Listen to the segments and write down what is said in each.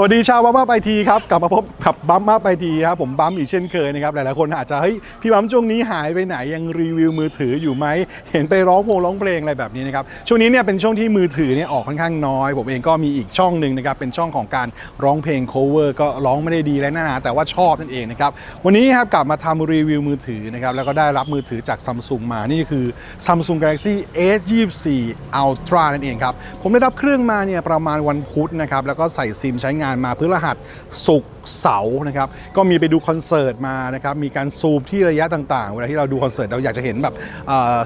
สวัสดีชาวบัมมาไปทีครับกลับมาพบกับบัมมาไปทีครับผมบัมอีกเช่นเคยนะครับหลายๆคนอาจจะเฮ้ยพี่บัมช่วงนี้หายไปไหนยังรีวิวมือถืออยู่ไหมเห็นไปร้องโพงร้องเพลงอะไรแบบนี้นะครับช่วงนี้เนี่ยเป็นช่วงที่มือถือเนี่ยออกค่อนข้างน้อย ผมเองก็มีอีกช่องหนึ่งนะครับเป็นช่องของการร้องเพลง cover ก็ร้องไม่ได้ดีและน่าแต่ว่าชอบนั่นเองนะครับวันนี้ครับกลับมาทำรีวิวมือถือนะครับแล้วก็ได้รับมือถือจากซัมซุงมานี่คือ Samsung Galaxy S24 Ultra นั่นเองครับผมได้รับเครื่องมาเนี่ยประมาณวันพุธนะครับแล้วก็ใส่ซิมใช้งานมาพื่อรหัสศุกร์เสาร์นะครับก็มีไปดูคอนเสิร์ตมานะครับมีการซูมที่ระยะต่างๆ เวลาที่เราดูคอนเสิร์ตเราอยากจะเห็นแบบ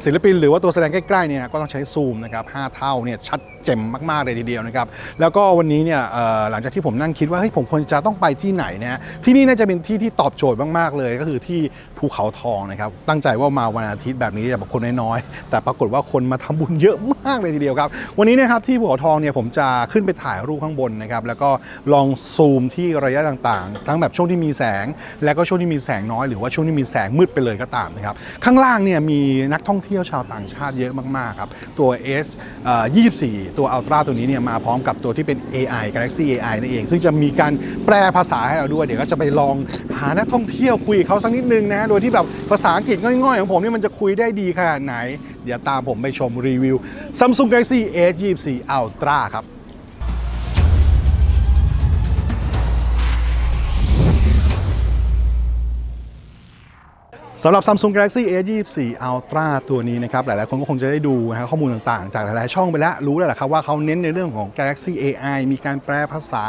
ศิลปิน หรือว่าตัวแสดงใกล้ๆเนี่ยก็ต้องใช้ซูมนะครับ5เท่าเนี่ยชัดเจ๋มมากๆเลยทีเดียวนะครับแล้วก็วันนี้เนี่ยหลังจากที่ผมนั่งคิดว่าเฮ้ยผมควรจะต้องไปที่ไหนนะที่นี่น่าจะเป็นที่ที่ตอบโจทย์มากๆเลย ก็คือที่ภูเขาทองนะครับตั้งใจว่ามาวันอาทิตย์แบบนี้จะแบบคนน้อยๆแต่ปรากฏว่าคนมาทำบุญเยอะมากเลยทีเดียวครับวันนี้นะครับที่ภูเขาทองเนี่ยผมจะขึ้นไปถ่ายรูปข้างบนนะครับแล้วก็ลองซูมที่ระยะต่างๆ ทั้งแบบช่วงที่มีแสง และก็ช่วงที่มีแสงน้อย หรือว่าช่วงที่มีแสงมืดไปเลยก็ตามนะครับ ข้างล่างเนี่ยมีนักท่องเที่ยวชาวต่างชาติเยอะมากๆครับ ตัว S 24 ตัว Ultra ตัวนี้เนี่ยมาพร้อมกับตัวที่เป็น AI Galaxy AI นั่นเอง ซึ่งจะมีการแปลภาษาให้เราด้วย เดี๋ยวก็จะไปลองหานักท่องเที่ยวคุยเขาสักนิดนึงนะโดยที่แบบภาษาอังกฤษง่อยๆของผมเนี่ยมันจะคุยได้ดีขนาดไหน เดี๋ยวตามผมไปชมรีวิว Samsung Galaxy S24 Ultra ครับ สำหรับ Samsung Galaxy S24 Ultra ตัวนี้นะครับหลายๆคนก็คงจะได้ดูนะครับข้อมูลต่างๆ จากหลายๆช่องไปแล้วรู้แล้วแหละครับว่าเขาเน้นในเรื่องของ Galaxy AI มีการแปลภาษา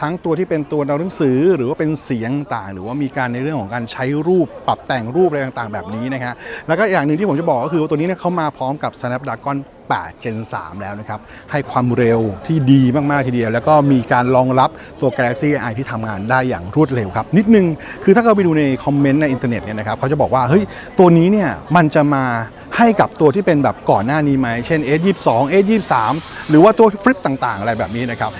ทั้งตัวที่เป็นตัวดาวหนังสือ หรือว่าเป็นเสียงต่างหรือว่ามีการในเรื่องของการใช้รูปปรับแต่งรูปอะไรต่างๆ แบบนี้นะฮะแล้วก็อย่างหนึ่งที่ผมจะบอกก็คือว่าตัวนี้เนี่ยเขามาพร้อมกับ Snapdragon 8 Gen 3 แล้วนะครับ ให้ความเร็วที่ดีมาก ๆ ทีเดียว แล้วก็มีการรองรับตัว Galaxy AI ที่ทำงานได้อย่างรวดเร็วครับ นิดนึง คือถ้าเราไปดูในคอมเมนต์ในอินเทอร์เน็ตเนี่ยนะครับเขาจะบอกว่า เฮ้ย ตัวนี้เนี่ยมันจะมา ให้กับตัวที่เป็นแบบก่อนหน้านี้ไหมเช่น S22 S23 หรือว่าตัวฟลิปต่างๆ อะไรแบบนี้นะครับ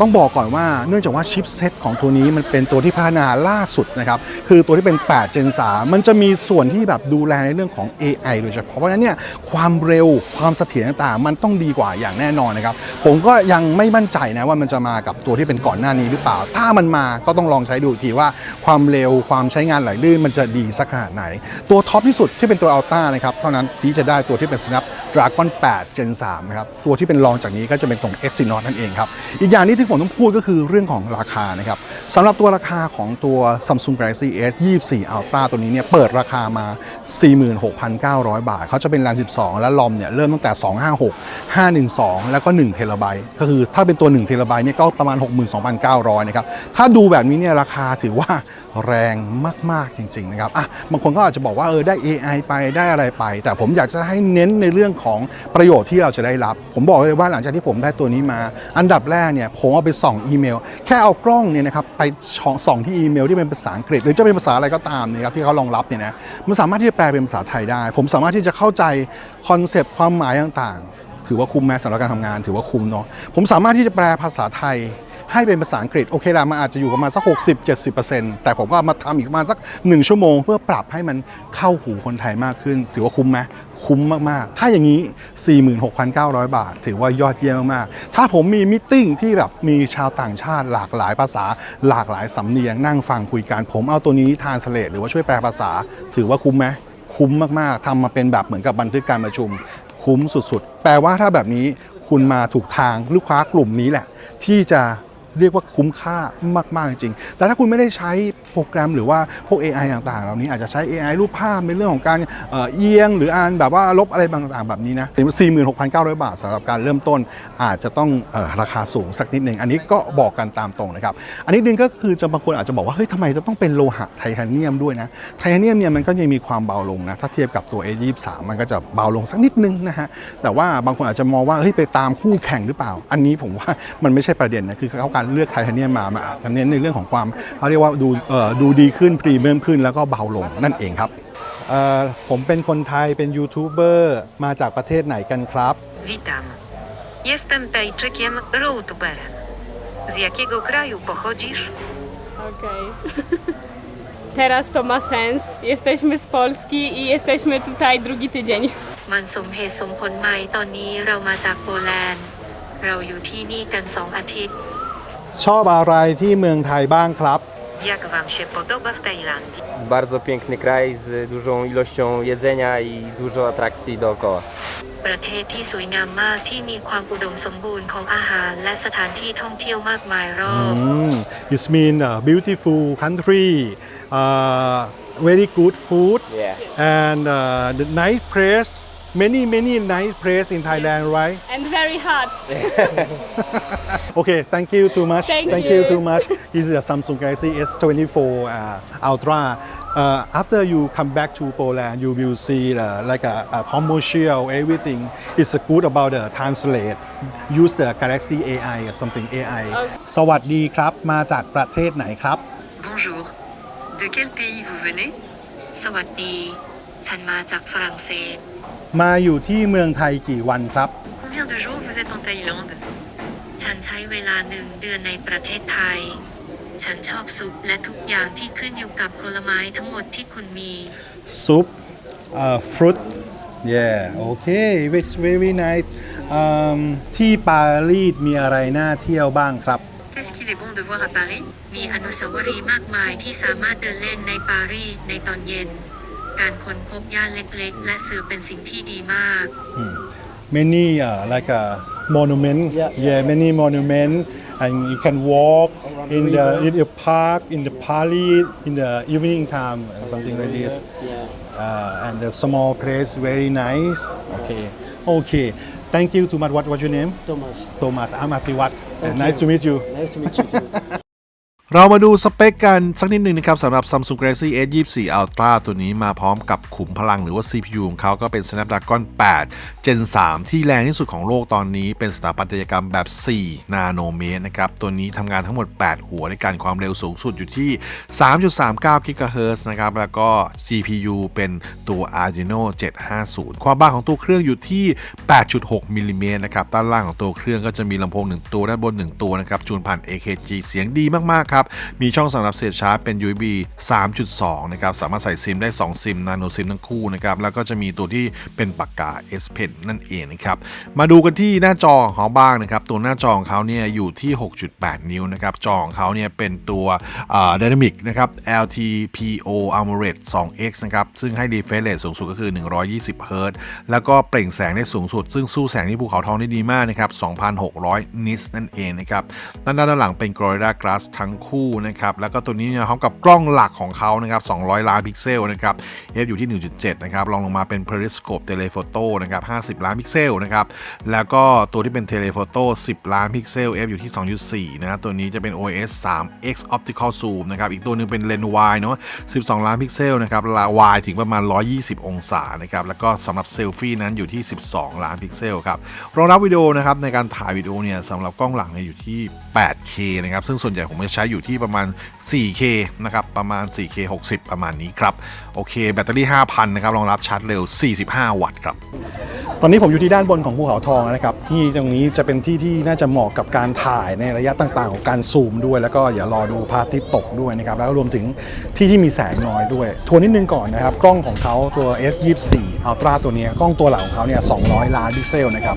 ต้องบอกก่อนว่าเนื่องจากว่าชิปเซตของตัวนี้มันเป็นตัวที่พัฒนาล่าสุดนะครับคือตัวที่เป็น 8 Gen 3มันจะมีส่วนที่แบบดูแลในเรื่องของ AI โดยเฉพาะเพราะฉะนั้นเนี่ยความเร็วความเสถียรต่างๆ มันต้องดีกว่าอย่างแน่นอนนะครับผมก็ยังไม่มั่นใจนะว่ามันจะมากับตัวที่เป็นก่อนหน้านี้หรือเปล่า ถ้ามันมาก็ต้องลองใช้ดูทีว่าความเร็วความใช้งานไหลลื่นมันจะดีสักขนาดไหน ตัวท็อปที่สุดที่เป็นตัว Ultra นะครับเท่านั้นที่จะได้ตัวที่เป็น Snapdragon 8 Gen 3นะครับตัวที่เป็นรองจากนี้ก็จะเป็นตรง Exynos นั่นเองครับอีกอย่างนี้ที่ผมต้องพูดก็คือเรื่องของราคานะครับสำหรับตัวราคาของตัว Samsung Galaxy S 24 Ultra ตัวนี้เนี่ยเปิดราคามา 46,900 บาท เขาจะเป็น RAM 12 และลอมเนี่ยเริ่มตั้งแต่ 256 512 แล้วก็1เทราไบต์ก็คือถ้าเป็นตัว1เทราไบต์เนี่ยก็ประมาณ 62,900นะครับถ้าดูแบบนี้เนี่ยราคาถือว่าแรงมาก ๆ จริง ๆ นะครับอะบางคนก็อาจจะบอกว่าเออได้ AI ไปได้อะไรไปแต่ผมอยากจะให้เน้นในเรื่องของประโยชน์ที่เราจะได้รับ ผมบอกเลยว่าหลังจากที่ผมได้ตัวนี้มา อันดับแรกเนี่ยผมเอาไปส่องอีเมล แค่เอากล้องเนี่ยนะครับไปส่องที่อีเมลที่เป็นภาษาอังกฤษ หรือจะเป็นภาษาอะไรก็ตามนะครับที่เขารองรับเนี่ยนะมันสามารถที่จะแปลเป็นภาษาไทยได้ ผมสามารถที่จะเข้าใจคอนเซปต์ความหมายต่างๆ ถือว่าคุ้มแม้สำหรับการทำงาน ถือว่าคุ้มเนาะผมสามารถที่จะแปลภาษาไทย ให้เป็นภาษาอังกฤษโอเคละมันอาจจะอยู่ประมาณสัก 60-70%แต่ผมก็มาทำอีกประมาณสัก 1 ชั่วโมง เพื่อปรับให้มันเข้าหูคนไทยมากขึ้น ถือว่าคุ้มไหมคุ้มมาก ๆ ถ้าอย่างนี้ 46,900 บาท ถือว่ายอดเยี่ยมมากๆถ้าผมมีมิทติ้งที่แบบมีชาวต่างชาติหลากหลายภาษา หลากหลายสำเนียงนั่งฟังคุยกัน ผมเอาตัวนี้ทานสเลตหรือว่าช่วยแปลภาษา ถือว่าคุ้มไหมคุ้มมาก ๆทำมาเป็นแบบเหมือนกับบันทึกการประชุม คุ้มสุด ๆ แปลว่าถ้าแบบนี้คุณมาถูกทางลูกค้ากลุ่มนี้แหละ ที่จะ เรียกว่าคุ้มค่ามาก ๆ จริงๆแต่ถ้าคุณไม่ได้ใช้โปรแกรมหรือว่าพวก AI ต่าง ๆ เหล่านี้อาจจะใช้ AI รูปภาพในเรื่องของการเอียง หรืออ่านแบบว่าลบอะไรต่างๆแบบนี้นะ46,900 บาทสำหรับการเริ่มต้นอาจจะต้องอราคาสูงสักนิดหนึ่งอันนี้ก็บอกกันตามตรงนะครับ อันนี้หนึงก็คือจะบางคนอาจจะบอกว่าเฮ้ยทำไมจะต้องเป็นโลหะไทเทเนียมด้วยนะไทเทเนียมเนี่ยมันก็ยังมีความเบาลงนะถ้าเทียบกับตัว A23 มันก็จะเบาลงสักนิดนึงนะฮะแต่ว่าบางคนอาจจะมองว่าเฮ้ยไปตามคู่แข่งหรือเปล่า อันนี้ผมว่ามันไม่ใช่ประเด็นนะคือเขาการเลือกไทเทเนียมมามาอาจจะเน้นในเรื่องของความเขาเรียกว่าดูเอ่อดูดีขึ้นพรีเมียมขึ้นแล้วก็เบาลงนั่นเองครับเอ่อผมเป็นคนไทยเป็นยูทูบเบอร์มาจากประเทศไหนกันครับ Witam. Jestem Tajczykiem, routuberem. Z jakiego kraju pochodzisz? Okej. Teraz to ma sens. Jesteśmy z Polski i jesteśmy tutaj drugi tydzień. มันสมเหตุสมผลไหมตอนนี้เรามาจากโปแลนด์ เราอยู่ที่นี่กันสองอาทิตย์ ชอบอะไรที่เมืองไทยบ้างครับ Jak Wam się podoba w Tajlandii? Bardzo piękny kraj z dużą ilością jedzenia i dużo atrakcji dookoła. ประเทศที่สวยงามมากที่มีความอุดมสมบูรณ์ของอาหารและสถานที่ท่องเที่ยวมากมายรอบ Mm, it's mean a beautiful country, uh, very good food, Yeah. and uh, the nice place. Many many nice place in Thailand, right? And very hot. Okay, thank you too much. Thank you you. too much. This is a Samsung Galaxy S24 uh, Ultra. Uh, after you come back to Poland, you will see uh, like a, a commercial everything. It's good about the translate. Use the Galaxy AI or something AI. สวัสดีครับ มาจากประเทศไหนครับ Bonjour. De quel pays vous venez สวัสดี ฉันมาจากฝรั่งเศส มาอยู่ที่เมืองไทยกี่วันครับ Combien de jours vous êtes en Thaïlande ฉันใช้เวลาหนึ่งเดือนในประเทศไทย ฉันชอบซุปและทุกอย่างที่ขึ้นอยู่กับผลไม้ทั้งหมดที่คุณมี soup, uh, fruit. Yeah, okay, it's very nice. Um, ที่ปารีสมีอะไรน่าเที่ยวบ้างครับ Qu'est-ce qu'il est bon de voir à Paris มีอนุสาวรีย์มากมายที่สามารถเดินเล่นในปารีสในตอนเย็น การค้นพบย่านเล็กๆ และเสือเป็นสิ่งที่ดีมาก many uh, like a monument. Yeah, many monument and you can walk in the in the park in the Paris in the evening time or something like this. Uh, and the small place very nice. Okay okay. Thank you too much what what's your name? Thomas. Thomas. I'm Apiwat Thank nice to meet you. Nice to meet you too. เรามาดูสเปคกันสักนิดหนึ่งนะครับสำหรับ Samsung Galaxy S24 Ultra ตัวนี้มาพร้อมกับขุมพลังหรือว่า CPU ของเขาก็เป็น Snapdragon 8 Gen 3 ที่แรงที่สุดของโลกตอนนี้ เป็นสถาปัตยกรรมแบบ 4 นาโนเมตรนะครับ ตัวนี้ทำงานทั้งหมด 8 หัวในการความเร็วสูงสุดอยู่ที่ 3.39 GHz นะครับ แล้วก็ GPU เป็นตัว Adreno 750 ความบางของตัวเครื่องอยู่ที่ 8.6มิลลิเมตรนะครับด้านล่างของตัวเครื่องก็จะมีลำโพง 1 ตัวด้านบน 1 ตัวนะครับจูนผ่าน AKG เสียงดีมากๆครับมีช่องสำหรับเสียบชาร์จเป็น USB 3.2 นะครับสามารถใส่ซิมได้ 2 ซิมนาโนซิมทั้งคู่นะครับแล้วก็จะมีตัวที่เป็นปากกา S Pen นั่นเองนะครับมาดูกันที่หน้าจอของเขาบ้างนะครับตัวหน้าจอของเขาเนี่ยอยู่ที่ 6.8 นิ้วนะครับจอของเขาเนี่ยเป็นตัวอ่า Dynamic นะครับ LTPO AMOLED 2X นะครับซึ่งให้ refresh rate สูงสุดก็คือ 120 Hz แล้วก็เปล่งแสงได้สูงสุด ซึ่งสู้แสงที่ภูเขาทองได้ดีมากนะครับ 2,600 นิตนั่นเองนะครับด้านด้านหลังเป็น Gorilla Glass ทั้งคู่นะครับแล้วก็ตัวนี้เนี่ยพร้อมกับกล้องหลักของเขานะครับ 200 ล้านพิกเซลนะครับ f อยู่ที่ 1.7 นะครับรองลงมาเป็น Periscope Telephoto นะครับ 50 ล้านพิกเซลนะครับแล้วก็ตัวที่เป็น Telephoto 10 ล้านพิกเซล f อยู่ที่ 2.4 นะตัวนี้จะเป็น OIS 3 X Optical Zoom นะครับอีกตัวหนึงเป็นเลนส์ wide เนาะ12 ล้านพิกเซลนะครับลา wide ถึงประมาณ 120 องศานะครับแล้วก็สำหรับเซลฟี่นั้นอยู่ที่ 12 ล้านพิกเซลครับรองรับวิดีโอนะครับในการถ่ายวิดีโอเนี่ยสำหรับกล้องหลังเนี่ยอยู่ที่ 8K นะครับซึ่งส่วนใหญ่ผมจะใช้อยู่อยู่ที่ประมาณ 4K นะครับประมาณ 4K 60 ประมาณนี้ครับโอเคแบตเตอรี่ 5,000 นะครับรองรับชาร์จเร็ว 45 วัตต์ครับ ตอนนี้ผมอยู่ที่ด้านบนของภูเขาทองนะครับที่ตรงนี้จะเป็นที่ที่น่าจะเหมาะกับการถ่ายในระยะต่างๆ ของการซูมด้วย แล้วก็อย่ารอดูพระอาทิตย์ตกด้วยนะครับแล้วก็รวมถึงที่ที่มีแสงน้อยด้วยทวนนิดนึงก่อนนะครับกล้องของเขาตัว S24 Ultra ตัวนี้กล้องตัวหลังของเขาเนี่ย 200 ล้านพิกเซลนะครับ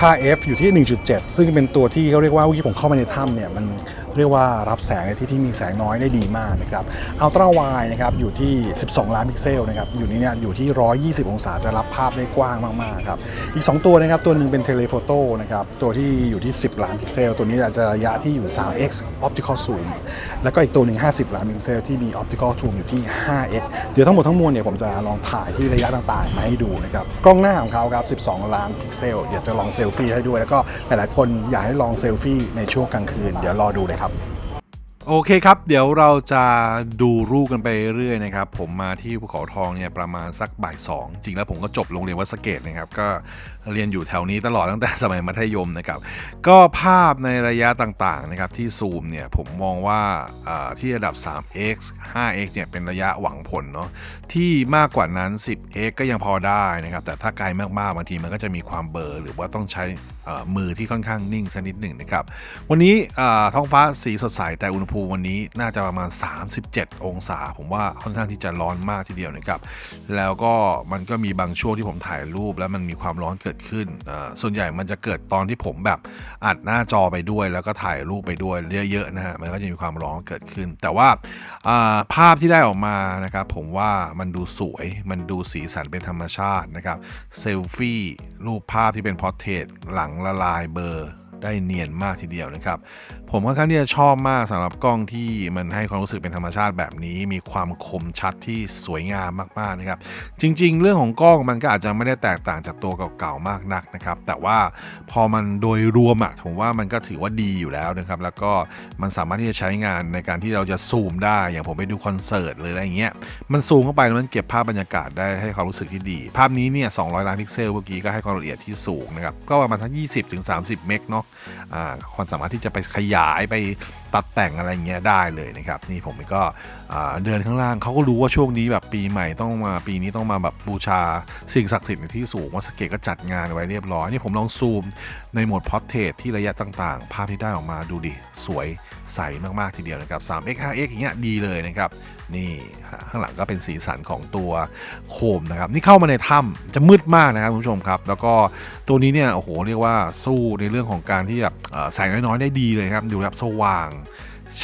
ค่า f อยู่ที่ 1.7 ซึ่งเป็นตัวที่เขาเรียกว่าเมื่อกี้ผมเข้ามาในถ้ำเนี่ยมัน เรียกว่ารับแสงในที่ที่มีแสงน้อยได้ดีมากนะครับ Ultra Wide นะครับอยู่ที่ 12 ล้านพิกเซลนะครับอยู่นี่เนี่ยอยู่ที่ 120 องศาจะรับภาพได้กว้างมากๆครับอีก 2 ตัวนะครับตัวหนึ่งเป็น Telephoto นะครับตัวที่อยู่ที่ 10 ล้านพิกเซล ตัวนี้จะระยะที่อยู่ 3x Optical Zoom แล้วก็อีกตัวหนึ่ง50 ล้านพิกเซลที่มี Optical Zoom อยู่ที่ 5x เดี๋ยวทั้งหมดทั้งมวลเนี่ยผมจะลองถ่ายที่ระยะต่างๆมาให้ดูนะครับกล้องหน้าของเขาครับ 12 ล้านพิกเซลอยากจะลองเซลฟี่ให้ด้วยแล้วก็หลายๆคนอยากให้ลองเซลฟี่ในช่วงกลางคืนเดี๋ยวรอดูเลยครับโอเคครับ เดี๋ยวเราจะดูรูปกันไปเรื่อยนะครับ ผมมาที่ภูเขาทองเนี่ยประมาณสักบ่ายสองจริงแล้วผมก็จบโรงเรียนวัดสเกตนะครับ ก็ เรียนอยู่แถวนี้ตลอดตั้งแต่สมัยมัธยมนะครับ ก็ภาพในระยะต่างๆนะครับที่ซูมเนี่ยผมมองว่าที่ระดับ 3x 5x เนี่ยเป็นระยะหวังผลเนาะที่มากกว่านั้น 10x ก็ยังพอได้นะครับ แต่ถ้าไกลมากๆบางทีมันก็จะมีความเบลอหรือว่าต้องใช้มือที่ค่อนข้างนิ่งสักนิดหนึ่งนะครับ วันนี้ท้องฟ้าสีสดใสแต่อุณหภูมิวันนี้น่าจะประมาณ 37 องศา ผมว่าค่อนข้างที่จะร้อนมากทีเดียวนะครับ แล้วก็มันก็มีบางช่วงที่ผมถ่ายรูปแล้วมันมีความร้อนเกิดดขึ้น ส่วนใหญ่มันจะเกิดตอนที่ผมแบบอัดหน้าจอไปด้วย แล้วก็ถ่ายรูปไปด้วยเยอะๆนะฮะ มันก็จะมีความร้อนเกิดขึ้น แต่ว่าภาพที่ได้ออกมานะครับผมว่ามันดูสวย มันดูสีสันเป็นธรรมชาตินะครับ เซลฟี่รูปภาพที่เป็นพอร์เทรตหลังละลายเบอร์ ได้เนียนมากทีเดียวนะครับ ผมค่อนข้างที่จะชอบมากสำหรับกล้องที่มันให้ความรู้สึกเป็นธรรมชาติแบบนี้ มีความคมชัดที่สวยงามมากๆนะครับ จริง ๆ เรื่องของกล้องมันก็อาจจะไม่ได้แตกต่างจากตัวเก่าๆมากนักนะครับ แต่ว่าพอมันโดยรวมอะผมว่ามันก็ถือว่าดีอยู่แล้วนะครับ แล้วก็มันสามารถที่จะใช้งานในการที่เราจะซูมได้อย่างผมไปดูคอนเสิร์ตหรือะไรเงี้ยมันซูมเข้าไปแล้วมันเก็บภาพบรรยากาศได้ให้ความรู้สึกที่ดี ภาพนี้เนี่ย200 ล้านพิกเซลเมื่อกี้ก็ให้ความละเอียดที่สูงนะครับก็ประมาณทั้ง 20ถึง30 เมกเนาะความสามารถที่จะไปขยายไป ตัดแต่งอะไรเงี้ยได้เลยนะครับนี่ผมก็เดินข้างล่างเขาก็รู้ว่าช่วงนี้แบบปีใหม่ต้องมาปีนี้ต้องมาแบบบูชาสิ่งศักดิ์สิทธิ์ในที่สูงวัดสเกตก็จัดงานไว้เรียบร้อยนี่ผมลองซูมในโหมดพอร์เทรตที่ระยะต่างๆ ภาพที่ได้ออกมาดูดิสวยใสมากๆทีเดียวนะครับ 3x 5x อย่างเงี้ยดีเลยนะครับนี่ข้างหลังก็เป็นสีสันของตัวโคมนะครับนี่เข้ามาในถ้ำจะมืดมากนะครับคุณผู้ชมครับ แล้วก็ตัวนี้เนี่ยโอ้โหเรียกว่าสู้ในเรื่องของการที่แบบแสงน้อยๆได้ดีเลยครับดูแบบสว่าง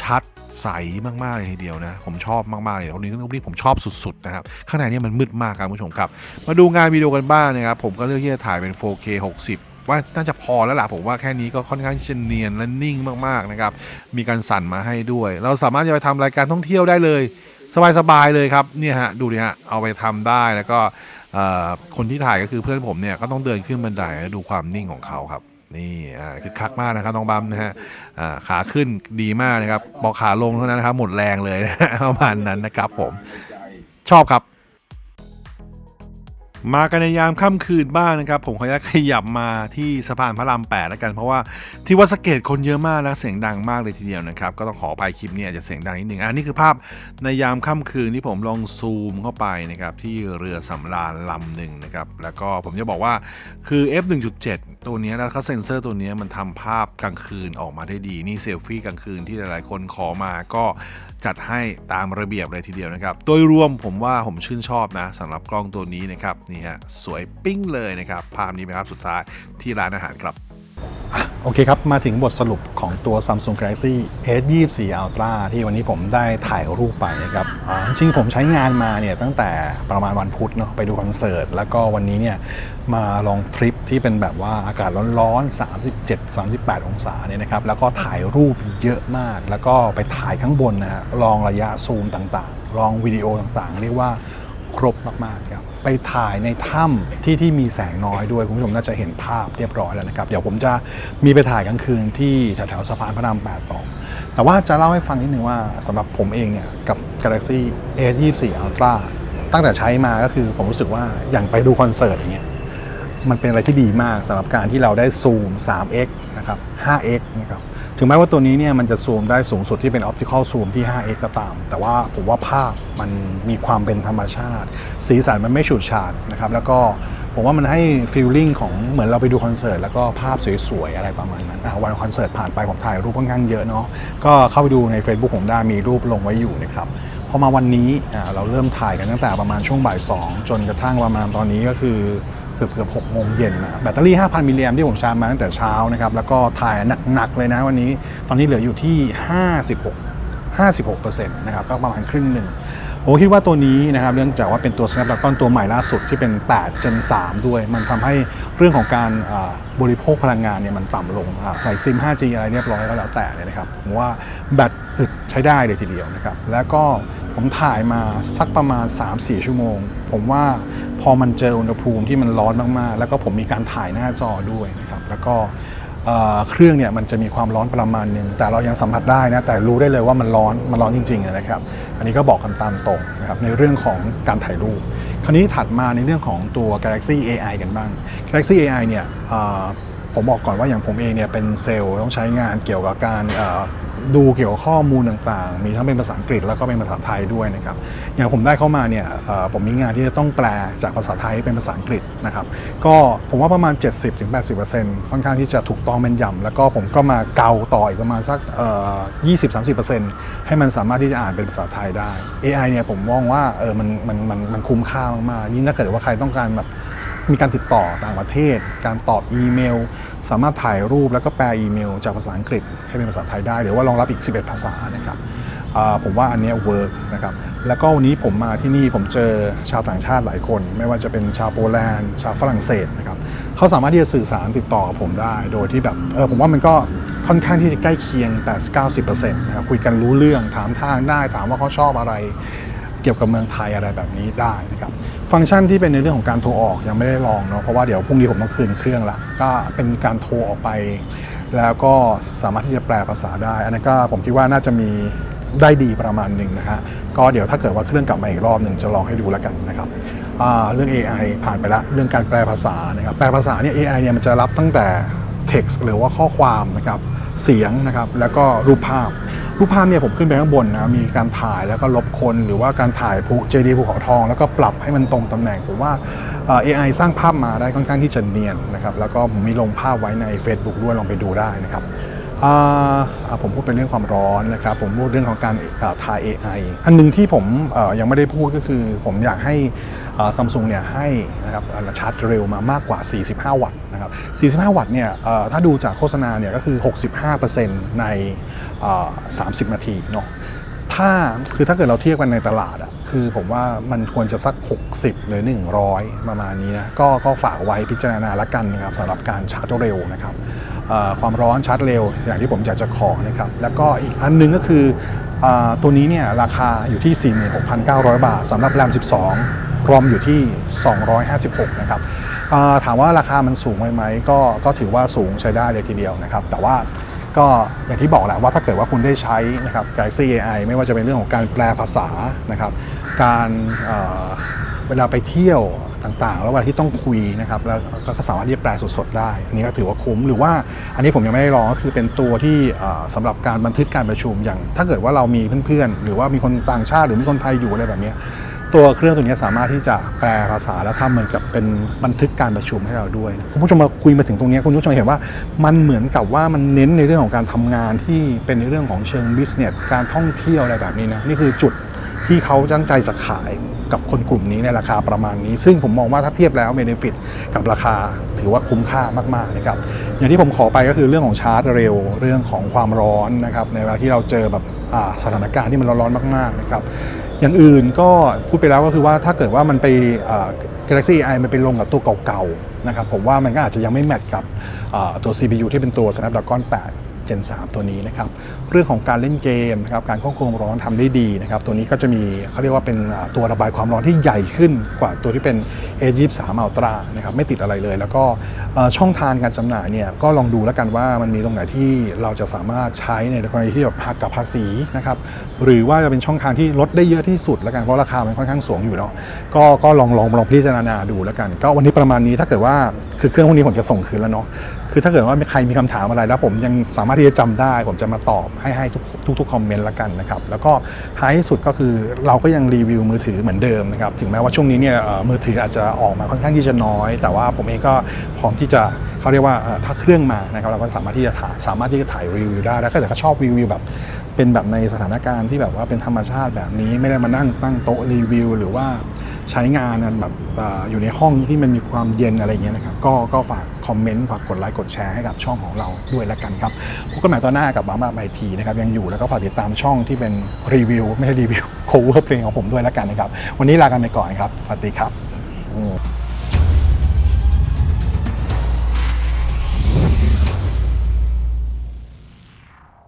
ชัดใสมากๆเลยทีเดียวนะ ผมชอบมากๆเลยตรงนี้ตรงนี้ผมชอบสุดๆนะครับ ข้างในเนี่ยมันมืดมากครับผู้ชมครับ มาดูงานวิดีโอกันบ้างนะครับ ผมก็เลือกที่จะถ่ายเป็น 4K 60ว่าน่าจะพอแล้วล่ะผมว่าแค่นี้ก็ค่อนข้างจะเนียนและนิ่งมากๆนะครับมีการสั่นมาให้ด้วย เราสามารถจะไปทำรายการท่องเที่ยวได้เลย สบายๆเลยครับเนี่ยฮะดูดิฮะเอาไปทำได้แล้วก็คนที่ถ่ายก็คือเพื่อนผมเนี่ยก็ต้องเดินขึ้นบันไดแล้วดูความนิ่งของเขาครับ นี่อ่าคือคักมากนะครับน้องบัมนะฮะอ่าขาขึ้นดีมากนะครับบอกขาลงเท่านั้นนะครับหมดแรงเลยนะประมาณนั้นนะครับผมชอบครับ มากันในยามค่ำคืนบ้างนะครับ ผมขออนุญาตขยับมาที่สะพานพระราม8แล้วกัน เพราะว่าที่วัดสเกตคนเยอะมากและเสียงดังมากเลยทีเดียวนะครับ ก็ต้องขออภัยคลิปนี้อาจจะเสียงดังนิดหนึ่งอันนี้คือภาพในยามค่ำคืนที่ผมลองซูมเข้าไปนะครับที่เรือสำราญลำหนึ่งนะครับ แล้วก็ผมจะบอกว่าคือ f 1.7ตัวนี้แล้วก็เซ็นเซอร์ตัวนี้มันทำภาพกลางคืนออกมาได้ดีนี่เซลฟี่กลางคืนที่หลายๆ คนขอมาก็ จัดให้ตามระเบียบเลยทีเดียวนะครับ โดยรวมผมว่าผมชื่นชอบนะสำหรับกล้องตัวนี้นะครับนี่ฮะสวยปิ้งเลยนะครับภาพนี้นะครับสุดท้ายที่ร้านอาหารครับ โอเคครับ มาถึงบทสรุปของตัว Samsung Galaxy S24 Ultra ที่วันนี้ผมได้ถ่ายรูปไปนะครับจริงๆผมใช้งานมาเนี่ยตั้งแต่ประมาณวันพุธเนาะไปดูคอนเสิร์ต แล้วก็วันนี้เนี่ยมาลองทริปที่เป็นแบบว่าอากาศร้อนๆ 37-38 องศาเนี่ยนะครับ แล้วก็ถ่ายรูปเยอะมาก แล้วก็ไปถ่ายข้างบนนะฮะลองระยะซูมต่างๆ ลองวิดีโอต่างๆ เรียกว่าครบมากๆครับ ไปถ่ายในถ้ำที่ที่มีแสงน้อยด้วยคุณผู้ชมน่าจะเห็นภาพเรียบร้อยแล้วนะครับ เดี๋ยวผมจะมีไปถ่ายกลางคืนที่แถวๆสะพานพระราม8ต่อ แต่ว่าจะเล่าให้ฟังนิดนึงว่าสำหรับผมเองเนี่ยกับ Galaxy A24 Ultra ตั้งแต่ใช้มาก็คือผมรู้สึกว่าอย่างไปดูคอนเสิร์ตอย่างเงี้ยมันเป็นอะไรที่ดีมากสำหรับการที่เราได้ซูม 3x นะครับ 5x นะครับ ถึงแม้ว่าตัวนี้เนี่ยมันจะซูมได้สูงสุดที่เป็น optical zoom ที่ 5x ก็ตาม แต่ว่าผมว่าภาพมันมีความเป็นธรรมชาติ สีสันมันไม่ฉูดฉาดนะครับแล้วก็ผมว่ามันให้ feeling ของเหมือนเราไปดูคอนเสิร์ตแล้วก็ภาพสวยๆ อะไรประมาณนั้นวันคอนเสิร์ตผ่านไปผมถ่ายรูปค่อนข้างเยอะเนาะก็เข้าไปดูใน Facebook ผมได้มีรูปลงไว้อยู่นะครับพอมาวันนี้เราเริ่มถ่ายกันตั้งแต่ประมาณช่วงบ่ายสองจนกระทั่งประมาณตอนนี้ก็คือ กือบเกือบ6โมงเย็นนะแบตเตอรี่ 5,000 มิลลิแอมที่ผมชาร์จมาตั้งแต่เช้านะครับแล้วก็ถ่ายหนักๆเลยนะวันนี้ ตอนนี้เหลืออยู่ที่ 56 56%นะครับก็ประมาณครึ่งหนึ่งผมคิดว่าตัวนี้นะครับเนื่องจากว่าเป็นตัว Snapdragon ตัวใหม่ล่าสุดที่เป็น 8 Gen 3 ด้วย มันทำให้เรื่องของการบริโภคพลังงานเนี่ยมันต่ำลงใส่ซิม 5G อะไรเรียบร้อยก็แล้วแต่เลยนะครับผมว่าแบต อึดใช้ได้เลยทีเดียวนะครับ แล้วก็ผมถ่ายมาสักประมาณ 3-4 ชั่วโมง ผมว่าพอมันเจออุณหภูมิที่มันร้อนมากๆ แล้วก็ผมมีการถ่ายหน้าจอด้วยนะครับแล้วก็เเครื่องเนี่ยมันจะมีความร้อนประมาณหนึ่งแต่เรายังสัมผัสได้นะแต่รู้ได้เลยว่ามันร้อนมันร้อนจริงๆนะครับ อันนี้ก็บอกกันตามตรงนะครับในเรื่องของการถ่ายรูป คราวนี้ถัดมาในเรื่องของตัว Galaxy AI กันบ้าง Galaxy AI เนี่ยผมบอกก่อนว่าอย่างผมเองเนี่ยเป็นเซลล์ต้องใช้งานเกี่ยวกับการ ดูเกี่ยวกับข้อมูลต่างๆ มีทั้งเป็นภาษาอังกฤษแล้วก็เป็นภาษาไทยด้วยนะครับ อย่างผมได้เข้ามาเนี่ยผมมีงานที่จะต้องแปลจากภาษาไทยเป็นภาษาอังกฤษนะครับ ก็ผมว่าประมาณ 70-80%ค่อนข้างที่จะถูกต้องแม่นยำแล้วก็ผมก็มาเกาต่ออีกประมาณสักเอ่อ20-30%ให้มันสามารถที่จะอ่านเป็นภาษาไทยได้ AI เนี่ยผมมองว่าเออมันมันมันมันคุ้มค่ามากๆยิ่งถ้าเกิดว่าใครต้องการแบบ มีการติดต่อต่างประเทศ การตอบอีเมล สามารถถ่ายรูปแล้วก็แปลอีเมล จากภาษาอังกฤษให้เป็นภาษาไทยได้ หรือว่ารองรับอีก 11 ภาษานะครับผมว่าอันนี้เวิร์กนะครับ แล้วก็วันนี้ผมมาที่นี่ผมเจอชาวต่างชาติหลายคน ไม่ว่าจะเป็นชาวโปแลนด์ ชาวฝรั่งเศสนะครับเขาสามารถที่จะสื่อสารติดต่อกับผมได้ โดยที่แบบเออผมว่ามันก็ค่อนข้างที่จะใกล้เคียง 8-90%นะครับคุยกันรู้เรื่องถามทางได้ถามว่าเขาชอบอะไร เกี่ยวกับเมืองไทยอะไรแบบนี้ได้นะครับ ฟังก์ชันที่เป็นในเรื่องของการโทรออกยังไม่ได้ลองเนาะเพราะว่าเดี๋ยวพรุ่งนี้ผมต้องคืนเครื่องละก็เป็นการโทรออกไป แล้วก็สามารถที่จะแปลภาษาได้ อันนั้นก็ผมคิดว่าน่าจะมีได้ดีประมาณหนึ่งนะฮะก็เดี๋ยวถ้าเกิดว่าเครื่องกลับมาอีกรอบหนึ่งจะลองให้ดูแล้วกันนะครับเรื่อง AI ผ่านไปละเรื่องการแปลภาษานะครับแปลภาษาเนี่ย AI เนี่ยมันจะรับตั้งแต่ text หรือว่าข้อความนะครับเสียงนะครับแล้วก็รูปภาพ รูปภาพเนี่ยผมขึ้นไปข้างบนนะมีการถ่ายแล้วก็ลบคนหรือว่าการถ่ายภูเจดีภูเขาทอง แล้วก็ปรับให้มันตรงตำแหน่งผมว่าเอ่อ AI สร้างภาพมาได้ค่อนข้างที่จะเนียนนะครับแล้วก็ผมมีลงภาพไว้ใน Facebook ด้วยลองไปดูได้นะครับ ผมพูดเป็นเรื่องความร้อนนะครับ ผมพูดเรื่องของการอ่าถ่า AI อันหนึงที่ผมยังไม่ได้พูดก็คือ ผมอยากให้ซัมซุงเนี่ยให้นะครับชาร์จเร็วมามากกว่า 45 วัตต์นะครับ 45 วัตต์เนี่ยถ้าดูจากโฆษณาเนี่ยก็คือ 65%ใน 30 นาทีเนาะถ้าคือถ้าเกิดเราเทียบกันในตลาดอะคือผมว่ามันควรจะสัก 60 หรือ 100 ประมาณนี้นะก็ก็ฝากไว้พิจารณาละกันนะครับสำหรับการชาร์จเร็วนะครับ ความร้อนชาร์จเร็ว อย่างที่ผมอยากจะขอนะครับแล้วก็อีกอันหนึงก็คืออตัวนี้เนี่ยราคาอยู่ที่ 46,900 บาทสำหรับแรม 12 รอมอยู่ที่ 256 นะครับถามว่าราคามันสูงไหมไหมก็ก็ถือว่าสูงใช้ได้เลยทีเดียวนะครับ แต่ว่าก็อย่างที่บอกแหละว่าถ้าเกิดว่าคุณได้ใช้นะครับ Galaxy AI ไม่ว่าจะเป็นเรื่องของการแปลภาษานะครับ การเวลาไปเที่ยว ต่างๆแล้วเวลาที่ต้องคุยนะครับแล้วก็สามารถที่จะแปลสดๆได้อันนี้ก็ถือว่าคุ้มหรือว่าอันนี้ผมยังไม่ได้ลองก็คือเป็นตัวที่เอ่อสำหรับการบันทึกการประชุมอย่าง ถ้าเกิดว่าเรามีเพื่อนๆ หรือว่ามีคนต่างชาติหรือมีคนไทยอยู่อะไรแบบนี้ตัวเครื่องตัวนี้สามารถที่จะแปลภาษาและทำเหมือนกับเป็นบันทึกการประชุมให้เราด้วยคุณผู้ชมมาคุยมาถึงตรงนี้คุณผู้ชมเห็นว่ามันเหมือนกับว่ามันเน้นในเรื่องของการทำงานที่เป็นในเรื่องของเชิงบิสเนสการท่องเที่ยวอะไรแบบนี้นะนี่คือจุด ที่เขาตั้งใจจะขายกับคนกลุ่มนี้ในราคาประมาณนี้ ซึ่งผมมองว่าถ้าเทียบแล้วเบนฟิตกับราคาถือว่าคุ้มค่ามากๆนะครับอย่างที่ผมขอไปก็คือเรื่องของชาร์จเร็ว เรื่องของความร้อนนะครับในเวลาที่เราเจอแบบสถานการณ์ที่มันร้อนๆมากๆนะครับอย่างอื่นก็พูดไปแล้วก็คือว่าถ้าเกิดว่ามันไป Galaxy AI มันไปลงกับตัวเก่าๆนะครับผมว่ามันก็อาจจะยังไม่แมทกับตัว CPU ที่เป็นตัว Snapdragon 8 Gen 3 ตัวนี้นะครับเรื่องของการเล่นเกมนะครับการควบคุมร้อนทำได้ดีนะครับตัวนี้ก็จะมีเขาเรียกว่าเป็นตัวระบายความร้อนที่ใหญ่ขึ้นกว่าตัวที่เป็น A23 Ultra นะครับไม่ติดอะไรเลย แล้วก็ช่องทางการจำหน่ายเนี่ยก็ลองดูแล้วกันว่ามันมีตรงไหนที่เราจะสามารถใช้ในกรณีที่แบบหักกับภาษีนะครับหรือว่าจะเป็นช่องทางที่ลดได้เยอะที่สุดแล้วกันเพราะราคามันค่อนข้างสูงอยู่เนาะก็ก็ลองลองลองพิจารณาดูแล้วกัน ก็วันนี้ประมาณนี้ถ้าเกิดว่าคือเครื่องพวกนี้ผมจะส่งคืนแล้วเนาะ คือถ้าเกิดว่ามีใครมีคำถามอะไรแล้วผมยังสามารถที่จะจำได้ ผมจะมาตอบให้ให้ทุกทุกคอมเมนต์ละกันนะครับแล้วก็ท้ายที่สุดก็คือเราก็ยังรีวิวมือถือเหมือนเดิมนะครับถึงแม้ว่าช่วงนี้เนี่ยมือถืออาจจะออกมาค่อนข้างที่จะน้อย แต่ว่าผมเองก็พร้อมที่จะเขาเรียกว่าถ้าเครื่องมานะครับเราก็สามารถที่จะถ่ายสามารถที่จะถ่ายรีวิวได้แล้วก็แต่ก็ชอบรีวิวแบบเป็นแบบในสถานการณ์ที่แบบว่าเป็นธรรมชาติแบบนี้ไม่ได้มานั่งตั้งโต๊ะรีวิว หรือว่า ใช้งานแบบออยู่ในห้องที่มันมีความเย็นอะไรเงี้ยนะครับก็ก็ฝากคอมเมนต์ฝากกดไลค์กดแชร์ให้กับช่องของเราด้วยละกันครับพบกันใหม่ตอนหน้ากับมาม่าไอทีนะครับยังอยู่แล้วก็ฝากติดตามช่องที่เป็นรีวิวไม่ใช่รีวิวโคเวอร์เพลงของผมด้วยละกันนะครับวันนี้ลากันไปก่อนครับสวัสดีครับ